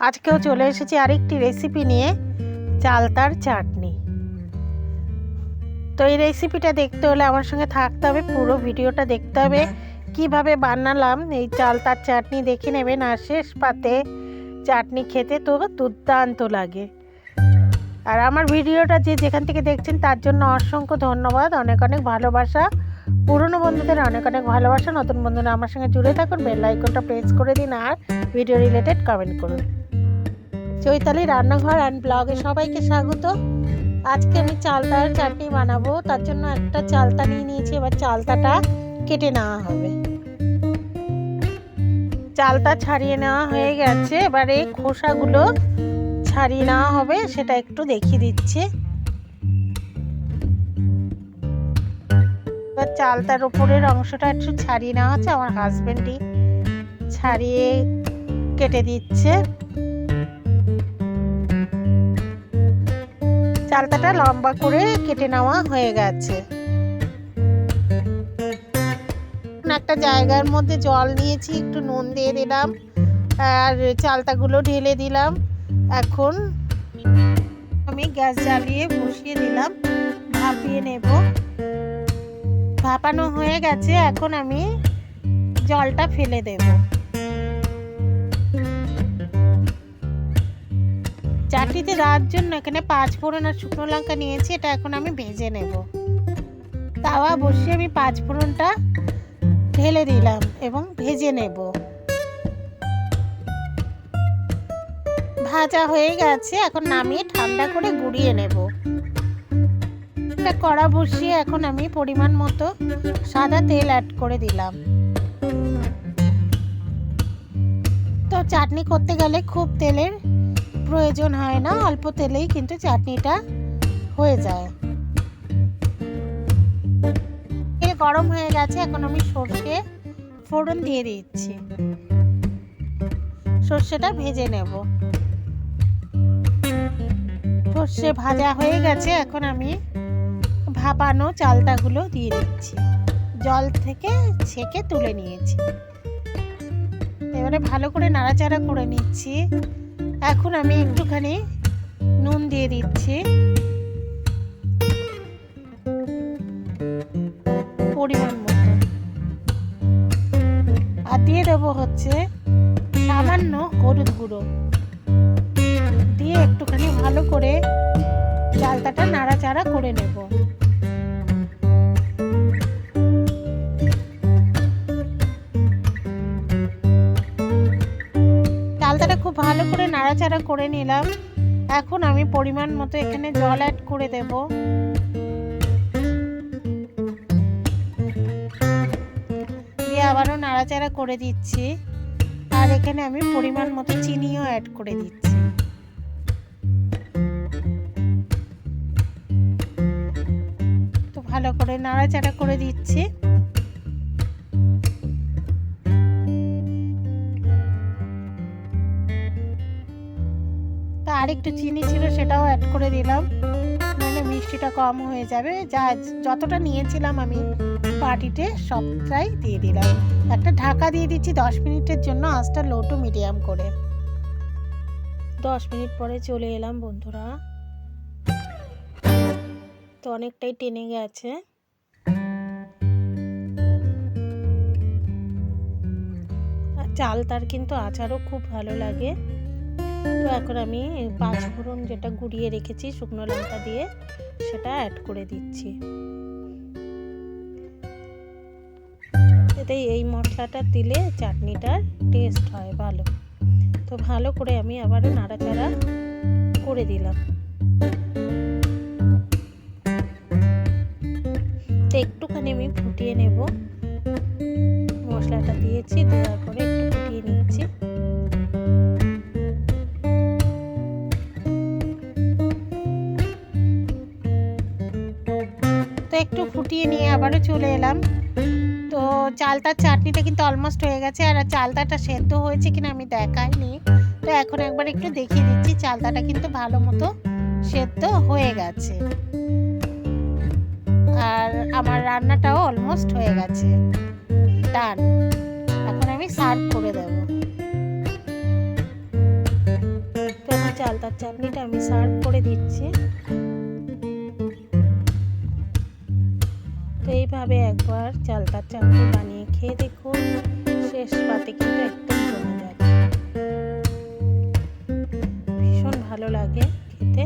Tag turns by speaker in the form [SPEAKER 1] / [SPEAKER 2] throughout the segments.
[SPEAKER 1] আজকেও চলে এসেছি আরেকটি রেসিপি নিয়ে চালতার চাটনি। তো এই রেসিপিটা দেখতে হলে আমার সঙ্গে থাকতে হবে, পুরো ভিডিওটা দেখতে হবে। কীভাবে বানালাম, এই চালতার চাটনি দেখে নেবেন। আর শেষ পাতে চাটনি খেতে তো দুর্দান্ত লাগে। আর আমার ভিডিওটা যে যেখান থেকে দেখছেন, তার জন্য অসংখ্য ধন্যবাদ। অনেক অনেক ভালোবাসা। পুরনো বন্ধুদের অনেক অনেক ভালোবাসা। নতুন বন্ধুরা আমার সঙ্গে জুড়ে থাকুন। বেল আইকনটা প্রেস করে দিন আর ভিডিও রিলেটেড কমেন্ট করুন। চৈতালি রান্নাঘর অ্যান্ড ব্লগে সবাইকে স্বাগত। আজকে আমি চালতার চাটনি বানাবো, তার জন্য একটা চালতা নিয়ে নিয়েছি, এবার চালতাটা কেটে নেওয়া হবে। চালতা ছাড়িয়ে নেওয়া হয়ে গেছে, এবার এই খোসাগুলো ছাড়িয়ে নেওয়া হবে, সেটা একটু দেখিয়ে দিচ্ছি। এবার চালতার উপরের অংশটা একটু ছাড়িয়ে নেওয়া হচ্ছে, আমার হাজবেন্ডই ছাড়িয়ে কেটে দিচ্ছে। চালতাটা লম্বা করে কেটে নেওয়া হয়ে গেছে। একটা জায়গার মধ্যে জল নিয়েছি, একটু নুন দিয়ে দিলাম, আর চালতাগুলো ঢেলে দিলাম। এখন আমি গ্যাস জ্বালিয়ে বসিয়ে দিলাম, ভাপিয়ে নেব। ভাপানো হয়ে গেছে, এখন আমি জলটা ফেলে দেব। চাটনিতে দেওয়ার জন্য এখানে পাঁচ ফোড়ন আর শুকনো লঙ্কা নিয়েছি, এটা এখন আমি ভেজে নেব। তাওয়া বসিয়ে আমি পাঁচ ফোড়নটা ঢেলে দিলাম এবং ভেজে নেব। ভাজা হয়ে গেছে, এখন নামিয়ে ঠান্ডা করে গুঁড়িয়ে নেব। একটা কড়া বসিয়ে এখন আমি পরিমাণ মতো সাদা তেল অ্যাড করে দিলাম। তো চাটনি করতে গেলে খুব তেলের প্রয়োজন হয় না, অল্প তেলেই কিন্তু চাটনিটা হয়ে যায়। তেল গরম হয়ে গেছে, এখন আমি সর্ষে ফোড়ন দিয়ে দিচ্ছি। সর্ষেটা ভেজে নেব। সর্ষে ভাজা হয়ে গেছে, এখন আমি ভাপানো চালতাগুলো দিয়ে দিচ্ছি। জল থেকে ছেঁকে তুলে নিয়েছি। এবারে ভালো করে নাড়াচাড়া করে নিচ্ছি। এখন আমি একটুখানি নুন দিয়ে দিচ্ছি। পরিমাণ মতো। আর দিয়ে দেবো হচ্ছে সামান্য হলুদ গুঁড়ো। দিয়ে একটুখানি ভালো করে চালতাটা নাড়াচাড়া করে নেব। নাড়াচাড়া করে নিলাম। এখন আমি পরিমাণ মতো এখানে জল অ্যাড করে দেব। দিয়ে আবারও নাড়াচাড়া করে দিচ্ছি। আর এখানে আমি পরিমাণ মতো চিনিও অ্যাড করে দিচ্ছি। তো ভালো করে নাড়াচাড়া করে দিচ্ছি। তা আরেকটু চিনি ছিল সেটাও অ্যাড করে দিলাম। মানে মিষ্টিটা কম হয়ে যাবে। যা যতটা নিয়েছিলাম আমি পার্টিতে সবটাই দিয়ে দিলাম। একটা ঢাকা দিয়ে দিচ্ছি দশ মিনিটের জন্য আঁচটা লো টু মিডিয়াম করে। দশ মিনিট পরে চলে এলাম বন্ধুরা। তো অনেকটাই টেনে গেছে। আর চাল তার কিন্তু আচারও খুব ভালো লাগে। তো এখন আমি পাঁচ ফোড়ন যেটা গুঁড়িয়ে রেখেছি শুকনো লঙ্কা দিয়ে, সেটা অ্যাড করে দিচ্ছি। এতে এই মশলাটা দিলে চাটনিটার টেস্ট হয় ভালো। তো ভালো করে আমি আবারও নাড়াচাড়া করে দিলাম। তো একটুখানি আমি ফুটিয়ে নেব। মশলাটা দিয়েছি, দেওয়ার পরে ফুটিয়ে নিয়ে আবারও চলে এলাম। তো চালতার চাটনিটা কিন্তু অলমোস্ট হয়ে গেছে আর চালতাটা সেদ্ধ হয়েছে কিনা আমি দেখাইনি। তো এখন একবার একটু দেখিয়ে দিচ্ছি, চালতাটা কিন্তু ভালো মতো সেদ্ধ হয়ে গেছে। আর আমার রান্নাটাও অলমোস্ট হয়ে গেছে। ডান এখন আমি সার্ভ করে দেবো। চালতার চাটনিটা আমি সার্ভ করে দিচ্ছি। এইভাবে একবার চালতার চাটনি বানিয়ে খেয়ে দেখুন, শেষ পাতে কিন্তু একদম জমে যাবে ভীষণ ভালো লাগে খেতে।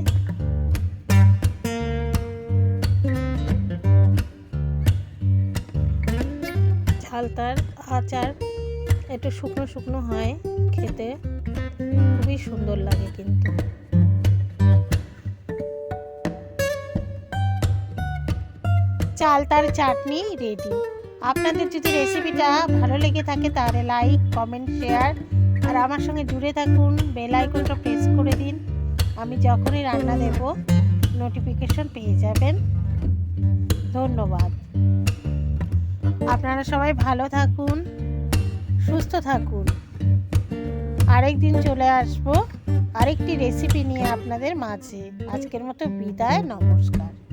[SPEAKER 1] ঝালতার আচার একটু শুকনো শুকনো হয় খেতে, খুবই সুন্দর লাগে কিন্তু। চালতার চাটনি রেডি আপনাদের যদি রেসিপিটা ভালো লেগে থাকে তাহলে লাইক কমেন্ট শেয়ার আর আমার সঙ্গে জুড়ে থাকুন বেল আইকনটা প্রেস করে দিন। আমি যখনই রান্না দেব নোটিফিকেশন পেয়ে যাবেন। ধন্যবাদ। আপনারা সবাই ভালো থাকুন, সুস্থ থাকুন। আরেক দিন চলে আসব, আরেকটি রেসিপি নিয়ে আপনাদের মাঝে। আজকের মতো বিদায়, নমস্কার।